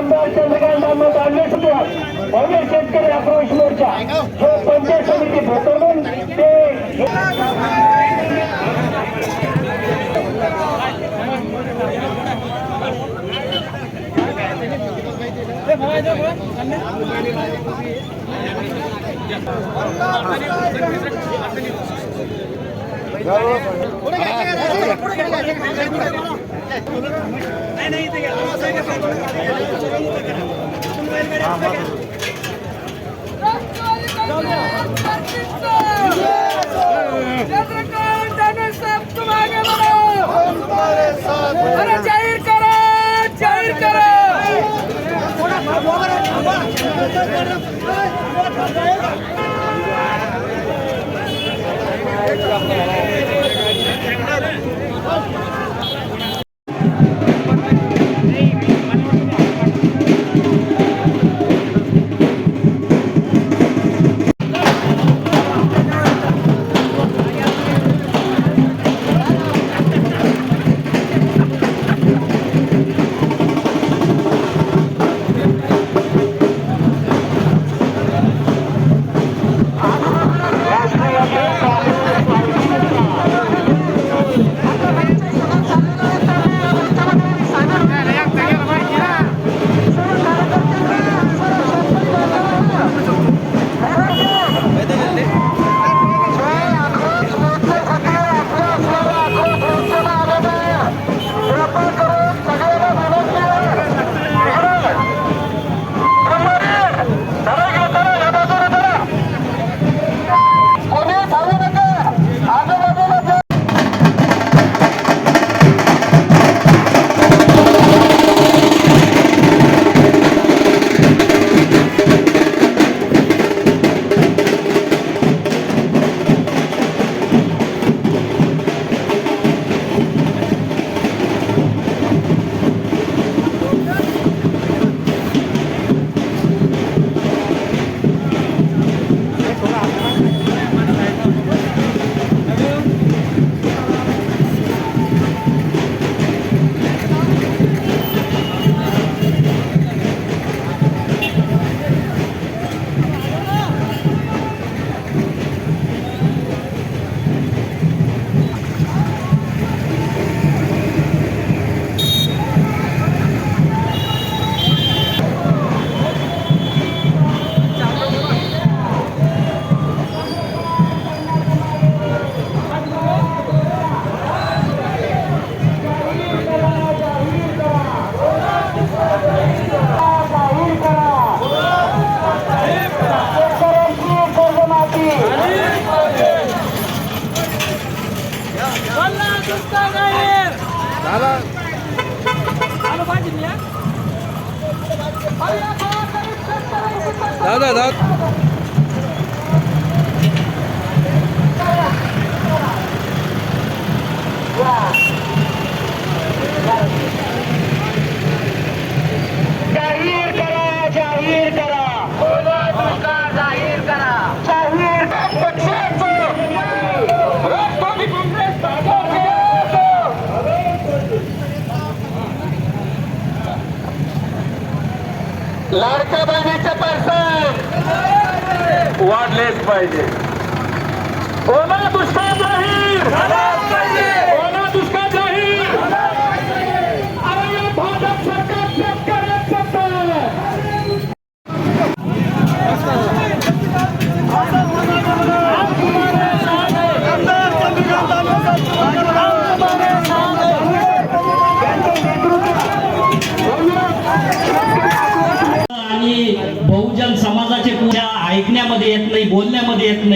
आमदार चंद्रकांत अहमद आंबेडकर भव्य शेतकरी आक्रोश मोर्चा हे पंचायत समिती भोकरदून ते चंद्रकांत दानवे साहब तुम आगे बढ़ो अरे जाहिर करो जाहिर करो दादा दादा. जाहीर करा जाहीर करा जाहीर करा जाहीर पक्षाचं राष्ट्रवादी काँग्रेस लाडक्या बहिणीचे पैसे वाढलेच पाहिजे. हो ओला दुष्काळ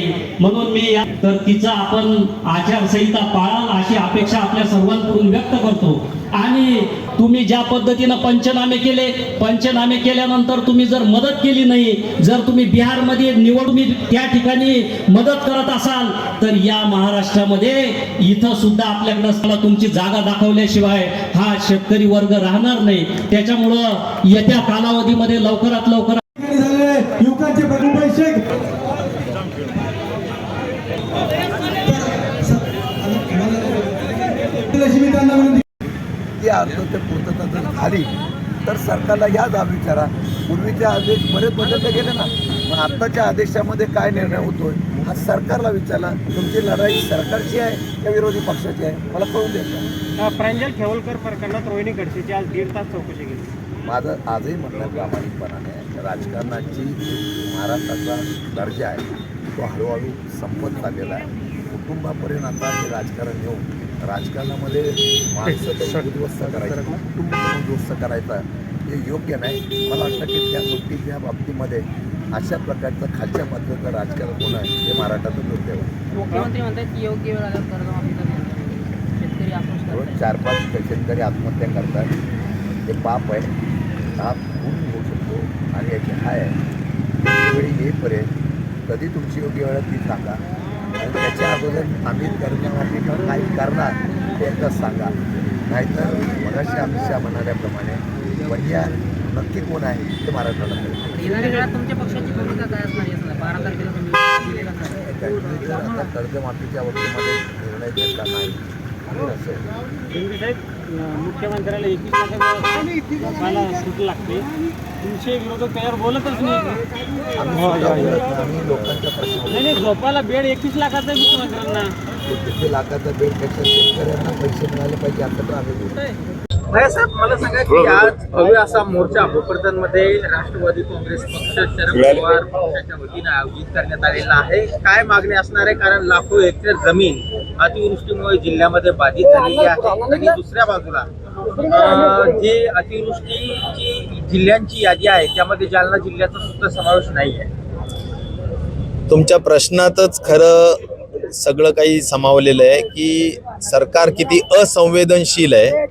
नाही. म्हणून मी या- तर तिचा आपण आचारसंहिता पाळाल अशी अपेक्षा आपल्या सर्वांकडून व्यक्त करतो. आणि तुम्ही ज्या पद्धतीनं पंचनामे केले पंचनामे केल्यानंतर तुम्ही जर मदत केली नाही जर तुम्ही बिहारमध्ये निवड त्या ठिकाणी मदत करत असाल तर या महाराष्ट्रामध्ये इथं सुद्धा आपल्याकडे मला तुमची जागा दाखवल्याशिवाय हा शेतकरी वर्ग राहणार नाही. त्याच्यामुळं येत्या कालावधीमध्ये लवकरात लवकर ठिकाणी झालेले युवकांचे प्रमुख पैसे अशी मी त्यांना विनंती ती अर्थ ते पूर्तता जर झाली तर सरकारला या जाब विचारा. पूर्वीचे आदेश बरेच बदलले गेले ना. मग आत्ताच्या आदेशामध्ये काय निर्णय होतोय हा सरकारला विचारला तुमची लढाई सरकारची आहे का विरोधी पक्षाची आहे? मला कळून द्यायचं प्रांजल खेवलकर प्रकरणात रोहिणी खडसेची आज दीड तास चौकशी केली. माझं आजही म्हणणं प्रामाणिकपणाने राजकारणाची महाराष्ट्राचा दर्जा आहे. तो हळूहळू संपत चाललेला आहे. कुटुंबापर्यंत आता हे राजकारण येऊन राजकारणामध्ये माणसं उद्ध्वस्त करायचं कुटुंब पण उद्ध्वस्त करायचं हे योग्य नाही. मला वाटतं की त्या गोष्टीच्या बाबतीमध्ये अशा प्रकारचं खालच्या पातळीचं राजकारण होणं हे महाराष्ट्राचं दुर्दैव मुख्यमंत्री म्हणतात की योग्य वेळ आल्यावर कर्जमाफी करेल शेतकरी रोज. चार पाच शेतकरी आत्महत्या करतात. हे पाप आहे. हा खून होऊ शकतो आणि याची हाय आहे. वेळी येईपर्यंत कधी तुमची योग्य वेळ ती सांगा. आणि त्याच्या अगोदर आम्ही कर्जमाफी काय करणार ते एकदा सांगा. नाहीतर मगाशी अमित शहा म्हणाल्याप्रमाणे पंजा नक्की कोण आहे ते महाराष्ट्राला कळेल. येणाऱ्या काळात तुमच्या पक्षाची भूमिका काय असणार याचं बारा तारखेला तुम्ही दिलेला असाल. त्यांनी जर आता कर्जमाफीच्या बाबतीमध्ये निर्णय घेतला नाही. अं, मुख्यमंत्र्याला एकवीस लाखाचा झोपायला सूट लागते. तुमचे विरोधक त्यावर बोलतच नाही. आम्ही नाही. आम्ही लोकांच्या प्रश्न नाही बेड एकवीस लाखाचा मुख्यमंत्र्यांना. किती लाखाचा बेडपेक्षा शेतकऱ्यांना पैसे मिळाले पाहिजे आता तर आम्ही साहेब मला सांगा की आज भव्य असा मोर्चा भोकरदनमध्ये राष्ट्रवादी काँग्रेस पक्ष शरद पवार पक्षाच्या वतीनं आयोजित करण्यात आलेला आहे. काय मागणी असणार आहे? कारण लाखो हेक्टर जमीन अतिवृष्टीमुळे जिल्ह्यामध्ये बाधित झालेली आहे. आणि दुसऱ्या बाजूला जे अतिवृष्टीची जिल्ह्यांची यादी आहे त्यामध्ये जालना जिल्ह्याचा सुद्धा समावेश नाही आहे. तुमच्या प्रश्नातच खरं सगळं काही समावलेलं आहे की सरकार किती असंवेदनशील आहे.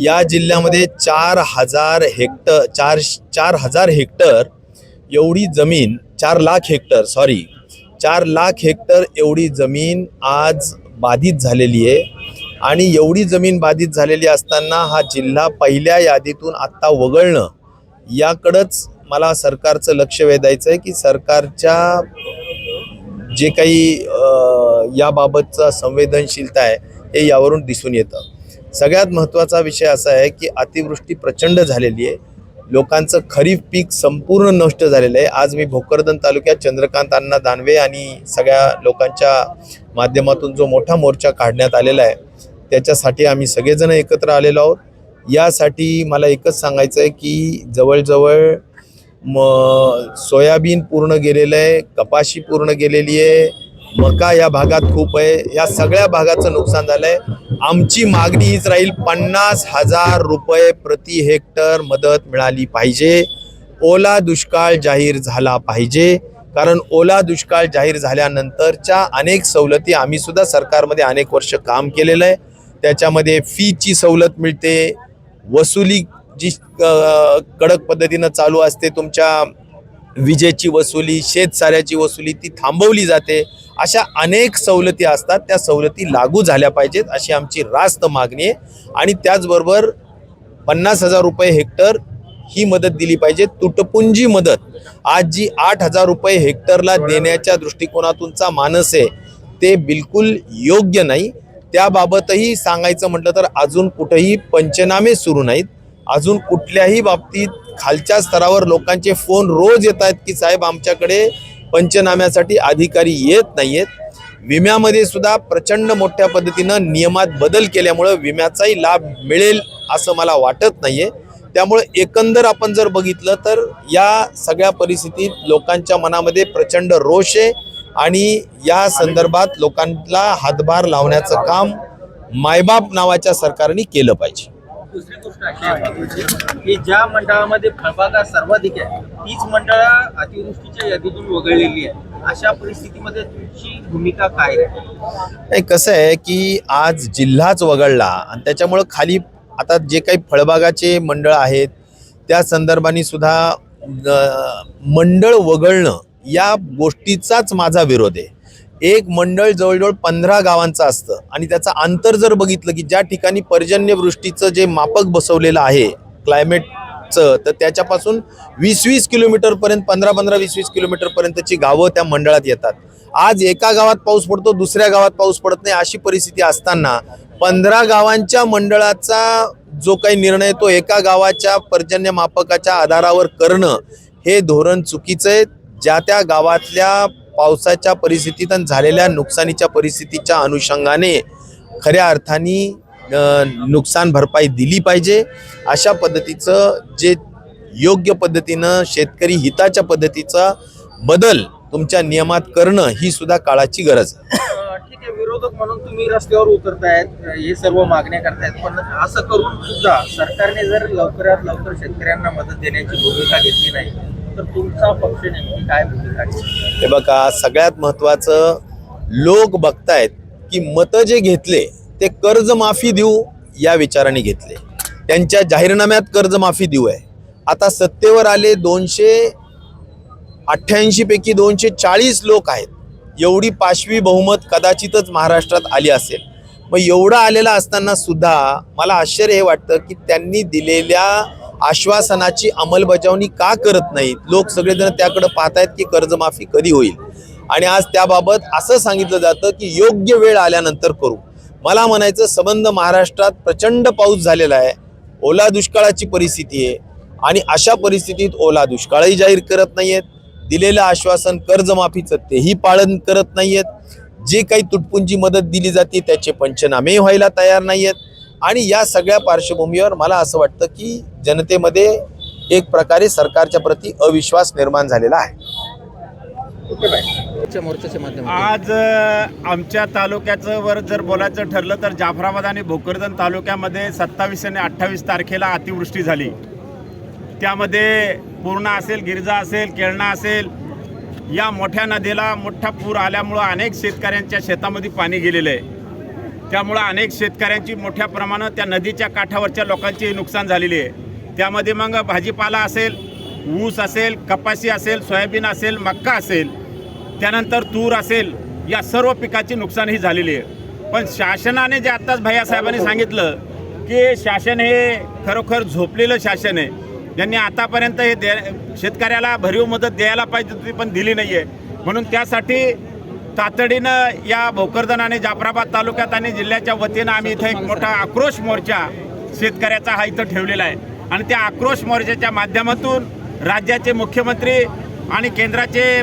या जिल्ह्यामध्ये चार हजार हेक्टर चार चार हजार हेक्टर एवढी जमीन चार लाख हेक्टर सॉरी चार लाख हेक्टर एवढी जमीन आज बाधित झालेली आहे. आणि एवढी जमीन बाधित झालेली असताना हा जिल्हा पहिल्या यादीतून आत्ता वगळणं याकडंच मला सरकारचं लक्ष वेधायचं आहे की सरकारच्या जे काही याबाबतचा संवेदनशीलता आहे हे यावरून दिसून येतं. सगळ्यात महत्त्वाचा विषय असा आहे की अतिवृष्टी प्रचंड झालेली आहे. लोकांचं खरीप पीक संपूर्ण नष्ट झालेलं आहे. आज मी भोकरदन तालुक्यात चंद्रकांत अण्णा दानवे आणि सगळ्या लोकांच्या माध्यमातून जो मोठा मोर्चा काढण्यात आलेला आहे त्याच्यासाठी आम्ही सगळेजण एकत्र आलेलो आहोत. यासाठी मला एकच सांगायचं आहे की जवळजवळ म सोयाबीन पूर्ण गेलेलं आहे कपाशी पूर्ण गेलेली आहे मका या भागात खूप आहे. या सगळ्या भागाचं नुकसान झालं आहे आमची मागणी हीच राहील पन्नास हजार रुपये प्रति हेक्टर मदत मिळाली पाहिजे. ओला दुष्काळ जाहीर झाला पाहिजे. कारण ओला दुष्काळ जाहीर झाल्यानंतरच्या अनेक सवलती आम्ही सुद्धा सरकारमध्ये अनेक वर्ष काम केलेलं आहे. त्याच्यामध्ये फीची सवलत मिळते. वसुली जी कडक पद्धतीनं चालू असते तुमच्या विजेची वसुली शेतसाऱ्याची वसुली ती थांबवली जाते. अशा अनेक सवलती असतात. त्या सवलती लागू झाल्या पाहिजेत अशी आमची रास्त मागणी आहे. आणि त्याचबरोबर पन्नास हजार रुपये हेक्टर ही मदत दिली पाहिजे. तुटपुंजी मदत. आज जी आठ हजार रुपये हेक्टरला देण्याच्या दृष्टिकोनातूनचा मानस आहे ते बिलकुल योग्य नाही. त्याबाबतही सांगायचं म्हटलं तर अजून कुठेही पंचनामे सुरू नाहीत. अजून कुठल्याही बाबतीत खालच्या स्तरावर लोकांचे फोन रोज येत आहेत की साहेब आमच्याकडे पंचनाम्यासाठी अधिकारी येत नाहीयेत. विम्यामध्ये सुद्धा प्रचंड मोठ्या पद्धतीनं नियमात बदल केल्यामुळं विम्याचाही लाभ मिळेल असं मला वाटत नाहीये. त्यामुळे एकंदर आपण जर बघितलं तर या सगळ्या परिस्थितीत लोकांच्या मनामध्ये प्रचंड रोष आहे आणि या संदर्भात लोकांना हातभार लावण्याचं काम मायबाप नावाच्या सरकारने केलं पाहिजे. दुसरी गोष्ट अशी आहे की ज्या मंडळामध्ये फळबागा सर्वाधिक आहे तीच मंडळं अतिवृष्टीच्या यादीतून वगळलेली आहे. अशा परिस्थितीमध्ये तुमची भूमिका काय आहे? कसं आहे की आज जिल्हाच वगळला आणि त्याच्यामुळं खाली आता जे काही फळबागाचे मंडळ आहेत त्या संदर्भाने सुद्धा मंडळ वगळणं या गोष्टीचाच माझा विरोध आहे. एक मंडळ जवळजवळ पंधरा गावांचं असतं. आणि त्याचं अंतर जर बघितलं की ज्या ठिकाणी पर्जन्यवृष्टीचं जे मापक बसवलेलं आहे क्लायमेटचं तर त्याच्यापासून वीस वीस किलोमीटरपर्यंत पंधरा पंधरा वीस वीस किलोमीटरपर्यंतची गावं त्या मंडळात येतात. आज एका गावात पाऊस पडतो दुसऱ्या गावात पाऊस पडत नाही अशी परिस्थिती असताना पंधरा गावांच्या मंडळाचा जो काही निर्णय तो एका गावाच्या पर्जन्य मापकाच्या आधारावर करणं हे धोरण चुकीचं आहे. ज्या त्या गावातल्या पावसाच्या परिस्थितीत आणि झालेल्या नुकसानीच्या परिस्थितीच्या अनुषंगाने खऱ्या अर्थाने नुकसान भरपाई दिली पाहिजे. अशा पद्धतीचं जे योग्य पद्धतीनं शेतकरी हिताच्या पद्धतीचा बदल तुमच्या नियमात करणं ही सुद्धा काळाची गरज. आहे ठीक आहे विरोधक म्हणून तुम्ही रस्त्यावर उतरतायत हे सर्व मागण्या करतायत पण असं करून सुद्धा सरकारने जर लवकरात लवकर शेतकऱ्यांना मदत देण्याची भूमिका घेतली नाही तर तुमचा पक्ष नेमकी काय भूमिका हे बघा सगळ्यात महत्वाचं लोक बघतायत की मतं जे घेतले ते कर्जमाफी देऊ या विचाराने घेतले. त्यांच्या जाहीरनाम्यात कर्जमाफी देऊ आहे. आता सत्तेवर आले दोनशे अठ्ठ्याऐंशी पैकी दोनशे चाळीस लोक आहेत. एवढी पाशवी बहुमत कदाचितच महाराष्ट्रात आली असेल. मग एवढं आलेलं असताना सुद्धा मला आश्चर्य हे वाटतं की त्यांनी दिलेल्या आश्वासनाची अंमलबजावणी का करत नाहीत? लोक सगळेजण त्याकडे पाहतायत की कर्जमाफी कधी होईल? आणि आज त्याबाबत असं सांगितलं जातं की योग्य वेळ आल्यानंतर करू. मला म्हणायचं संबंध महाराष्ट्रात प्रचंड पाऊस झालेला आहे. ओला दुष्काळाची परिस्थिती आहे. आणि अशा परिस्थितीत ओला दुष्काळही जाहीर करत नाहीयेत. दिलेलं आश्वासन कर्जमाफीचं तेही पालन करत नाहीयेत. जे काही तुटपुंजी मदत दिली जाते त्याचे पंचनामे व्हायला तयार नाहीयेत. आणि या सगळ्या पार्श्वभूमीवर मला असं वाटतं की जनतेमध्ये एक प्रकारे सरकारच्या प्रती अविश्वास निर्माण झालेला आहे. मोर्चाच्या माध्यमातून. आज आमच्या तालुक्याचं वर जर बोलायचं ठरलं तर जाफराबाद आणि भोकरदन तालुक्यामध्ये सत्तावीस आणि अठ्ठावीस तारखेला अतिवृष्टी झाली. त्यामध्ये पूर्णा असेल गिरजा असेल केळणा असेल या मोठ्या नदीला मोठा पूर आल्यामुळं अनेक शेतकऱ्यांच्या शेतामध्ये पाणी गेलेलं आहे. त्यामुळं अनेक शेतकऱ्यांची मोठ्या प्रमाणात त्या नदीच्या काठावरच्या लोकांची नुकसान झालेली आहे. त्यामध्ये मग भाजीपाला असेल ऊस असेल कपाशी असेल सोयाबीन असेल मक्का असेल त्यानंतर तूर असेल या सर्व पिकाची नुकसान ही झालेली आहे. पण शासनाने जे आत्ताच भैयासाहेबांनी सांगितलं की शासन हे खरोखर झोपलेलं शासन आहे. ज्यांनी आतापर्यंत हे दे शेतकऱ्याला भरीव मदत द्यायला पाहिजे होती पण दिली नाही आहे म्हणून त्यासाठी तातडीनं या भोकरदनाने जाफराबाद तालुक्यात आणि जिल्ह्याच्या वतीनं आम्ही इथं एक मोठा आक्रोश मोर्चा शेतकऱ्याचा हा इथं ठेवलेला आहे. आणि त्या आक्रोश मोर्चाच्या माध्यमातून राज्याचे मुख्यमंत्री आणि केंद्राचे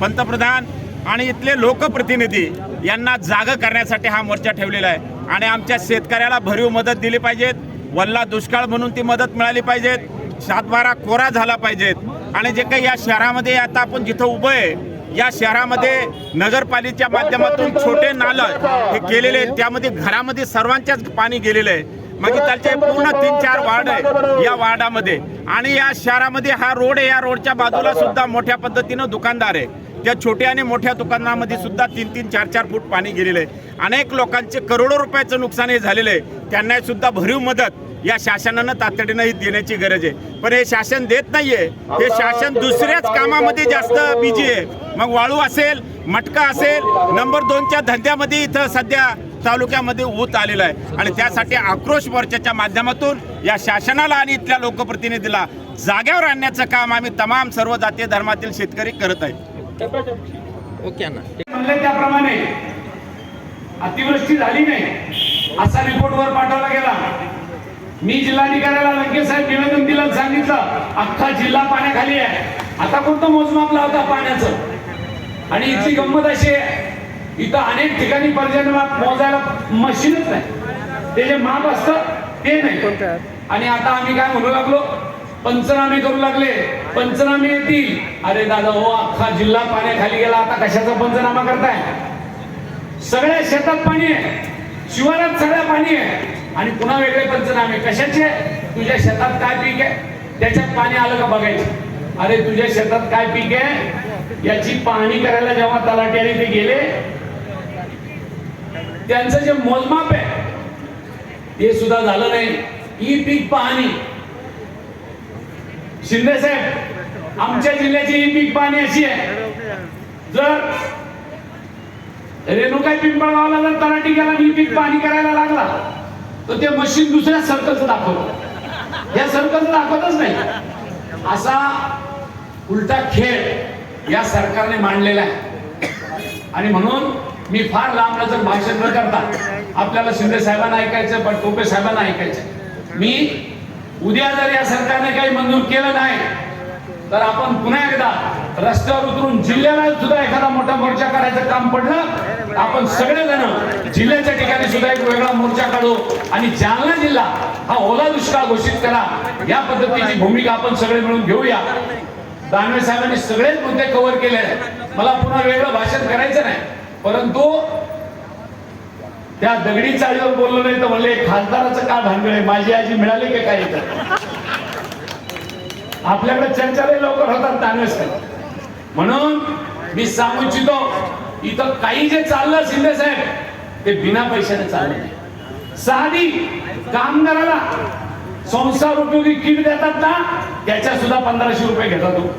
पंतप्रधान आणि इथले लोकप्रतिनिधी यांना जागं करण्यासाठी हा मोर्चा ठेवलेला आहे. आणि आमच्या शेतकऱ्याला भरीव मदत दिली पाहिजेत. वल्ला दुष्काळ म्हणून ती मदत मिळाली पाहिजेत. सातबारा कोरा झाला पाहिजेत. आणि जे काही या शहरामध्ये आता आपण जिथं उभं आहे या शहरामध्ये नगरपालिकेच्या माध्यमातून छोटे नालं हे केलेले आहेत. त्यामध्ये घरामध्ये सर्वांच्याच पाणी गेलेलं आहे. मग त्याचे पूर्ण तीन चार वार्ड आहे या वार्डामध्ये. आणि या शहरामध्ये हा रोड आहे या रोडच्या बाजूला सुद्धा मोठ्या पद्धतीनं दुकानदार आहे. त्या छोट्या आणि मोठ्या दुकानामध्ये सुद्धा तीन तीन चार चार फूट पाणी गेलेलं आहे. अनेक लोकांचे करोडो रुपयाचं नुकसान हे झालेलं आहे. त्यांना सुद्धा भरीव मदत या शासनानं तातडीनं ही देण्याची गरज आहे. पण हे शासन देत नाहीये. हे शासन दुसऱ्याच कामामध्ये जास्त बिजी आहे. मग वाळू असेल मटका असेल नंबर दोनच्या धंद्यामध्ये इथं सध्या तालुक्यामध्ये ऊत आलेला आहे. आणि त्यासाठी आक्रोश मोर्चाच्या माध्यमातून या शासनाला आणि इथल्या लोकप्रतिनिधीला जाग्यावर आणण्याचं काम आम्ही तमाम सर्व जातीय धर्मातील शेतकरी करत आहे ओके त्याप्रमाणे अतिवृष्टी झाली नाही असा रिपोर्ट वर पाठवला गेला. मी जिल्हाधिकाऱ्याला लंके साहेब निवेदन दिलं सांगितलं अख्खा जिल्हा पाण्याखाली आहे. आता कोणतं मोजमाप लावता पाण्याचं? आणि इथली गंमत अशी आहे इथं अनेक ठिकाणी पर्जन्यमाप मोजायला मशीनच नाही. ते जे माप असतं ते नाही. आणि आता आम्ही काय म्हणू लागलो? पंचनामे करू लागले. पंचनामे येतील. अरे दादा हो अख्खा जिल्हा पाण्याखाली गेला. आता कशाचा पंचनामा करताय? सगळ्या शेतात पाणी आहे. शिवारात सगळ्या पाणी आहे. आणि पुन्हा वेगळे पंचनामे. कशाचे तुझ्या शेतात काय पीक आहे? त्याच्यात पाणी आलं का बघायचं? अरे तुझ्या शेतात काय पीक आहे? याची पाहणी करायला जेव्हा तलाट्याने ते गेले. त्यांचं जे मोजमाप आहे ते सुद्धा झालं नाही. ही पीक पाहणी. शिंदे साहेब आमच्या जिल्ह्याची ही पीक पाहणी अशी आहे. जर रेणुकाई पिंपळगावला जर तलाठी गेला ही पीक पाणी करायला लागला तर ते मशीन दुसऱ्या सर्कलचं दाखवत. या सर्कलचं दाखवतच नाही. असा उलटा खेळ या सरकारने मांडलेला आहे. आणि म्हणून मी फार लांबलचक भाषण न करता आपल्याला शिंदे साहेबांना ऐकायचं पण टोपे साहेबांना ऐकायचं. मी उद्या जर या सरकारने काही मंजूर केलं नाही तर आपण पुन्हा एकदा रस्त्यावर उतरून जिल्ह्याला सुद्धा एखादा मोठा मोर्चा करायचं काम पडलं आपण सगळेजण जिल्ह्याच्या ठिकाणी सुद्धा एक वेगळा मोर्चा काढू आणि जालना जिल्हा हा ओला दुष्काळ घोषित करा. या पद्धतीची भूमिका आपण सगळे मिळून घेऊया. दानवे साहेबांनी सगळेच मुद्दे कव्हर केले मला पुन्हा वेगळं भाषण करायचं नाही. परंतु त्या दगडी चाळीवर बोललो नाही तर म्हणले खासदाराचं का भानगड आहे? माझी आजी मिळाली की काय इथं? आपल्याकडे चर्चा लवकर होतात दानवेसकर म्हणून मी सांगू इच्छितो इथं काही जे चाललं शिंदे साहेब ते बिना पैशाने चाललं नाही. साधी कामगाराला संसार उपयोगी किट देतात ना त्याच्या सुद्धा पंधराशे रुपये घेतात तो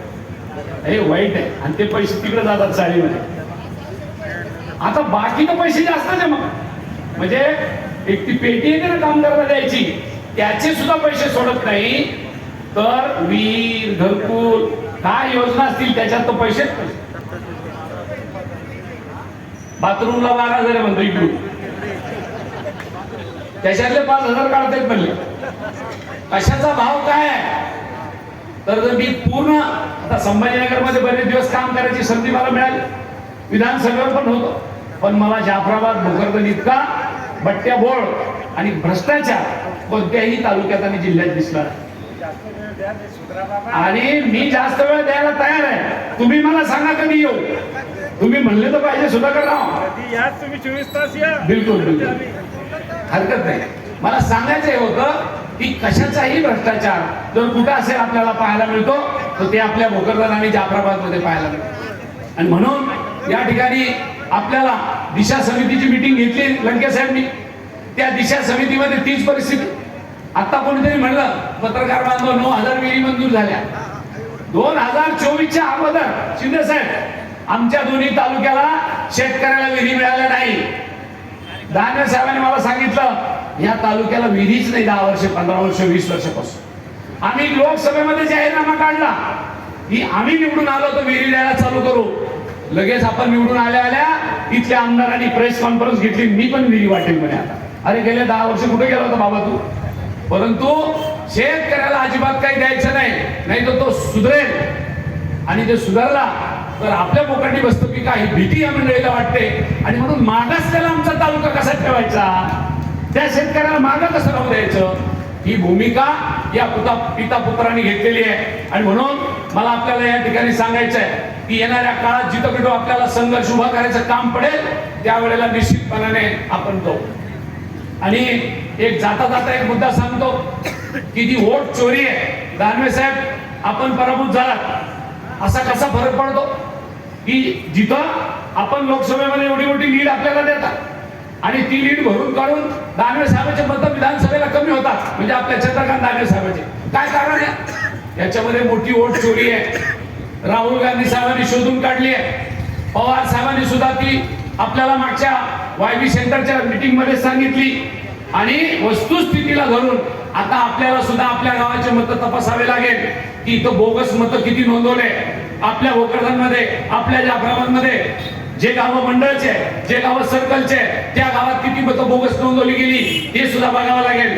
हे वाईट आहे. आणि ते पैसे तिकडे जातात चाळीमध्ये. आता बाकीचे पैसे जास्त आहे मग. म्हणजे एक ती पेटी येते ना कामगाराला द्यायची त्याचे सुद्धा पैसे सोडत नाही. तर वीर घरकुल काय योजना असतील त्याच्यात तर पैसे? बाथरूमला बारा हजार म्हणतो इकडून. त्याच्यातले पाच हजार काढतायत म्हणले. कशाचा भाव काय तर जर मी पूर्ण आता संभाजीनगरमध्ये बरेच दिवस काम करायची संधी मला मिळाली. विधानसभेवर पण होतो. पण मला जाफराबाद भोकरदन इतका बट्ट्या बोळ आणि भ्रष्टाचार कोणत्याही तालुक्यात आणि जिल्ह्यात दिसला. आणि मी जास्त वेळ द्यायला तयार आहे. तुम्ही मला सांगा कधी येऊ? तुम्ही म्हणले तर पाहिजे सुधाकर राव. तुम्ही चोवीस तास या. बिलकुल बिलकुल. हरकत नाही. मला सांगायचं हे होतं की कशाचाही भ्रष्टाचार जर कुठं असेल आपल्याला पाहायला मिळतो तर ते आपल्या भोकरदन आणि जाफराबादमध्ये पाहायला मिळतो. आणि म्हणून या ठिकाणी आपल्याला दिशा समितीची मिटिंग घेतली लंके साहेबनी. त्या दिशा समितीमध्ये तीच परिस्थिती. आता कोणीतरी म्हणलं पत्रकार बांधव नऊ हजार विहिरी मंजूर झाल्या. दोन हजार चोवीसच्या अगोदर शिंदे साहेब आमच्या दोन्ही तालुक्याला शेतकऱ्याला विहिरी मिळाल्या नाही. दानवे साहेबांनी मला सांगितलं या तालुक्याला विहिरीच नाही दहा वर्ष पंधरा वर्ष वीस वर्षापासून. आम्ही लोकसभेमध्ये जाहीरनामा काढला की आम्ही निवडून आलो तर विहिरी द्यायला चालू करू. लगेच आपण निवडून आल्या आल्या इथल्या आमदारांनी प्रेस कॉन्फरन्स घेतली. मी पण विहिरी वाटेल म्हणे आता. अरे गेले दहा वर्ष कुठे गेला होता बाबा तू? परंतु शेतकऱ्याला अजिबात काही द्यायचं नाही. नाही तर तो सुधरेल. आणि ते सुधारला तर आपल्या पोकाटी बसतो की काही भीती या मंडळीला वाटते. आणि म्हणून मागास त्याला आमचा तालुका कसा ठेवायचा? त्या शेतकऱ्याला मागं कसं राहू द्यायचं? ही भूमिका या पुता पिता पुत्रांनी घेतलेली आहे. आणि म्हणून मला आपल्याला या ठिकाणी सांगायचं आहे की येणाऱ्या काळात जिथं कुठं आपल्याला संघर्ष उभा करायचं काम पडेल त्यावेळेला निश्चितपणाने आपण जाऊ. आणि एक जाता जाता एक मुद्दा सांगतो की ती वोट चोरी आहे दानवे साहेब आपण पराभूत झाला असा कसा फरक पडतो? की जिथं आपण लोकसभेमध्ये एवढी मोठी लीड आपल्याला देतात आणि ती लीड भरून काढून दानवे साहेबांचे मत विधानसभेला कमी होतात म्हणजे आपल्या चंद्रकांत दानवे साहेबांचे. काय कारण आहे? याच्यामध्ये मोठी वोट चोरी आहे. राहुल गांधी साहेबांनी शोधून काढली आहे. पवार साहेबांनी सुद्धा ती आपल्याला मागच्या वायबी सेंटरच्या मीटिंगमध्ये सांगितली. आणि वस्तुस्थितीला धरून आता आपल्याला सुद्धा आपल्या गावाचे मत तपासावे लागेल. की इथं बोगस मत किती नोंदवले? आपल्या भोकरदांमध्ये आपल्या जाफराबादमध्ये जे गावं मंडळचे जे गावं सर्कलचे त्या गावात किती मतं बोगस नोंदवली गेली हे सुद्धा बघावं लागेल.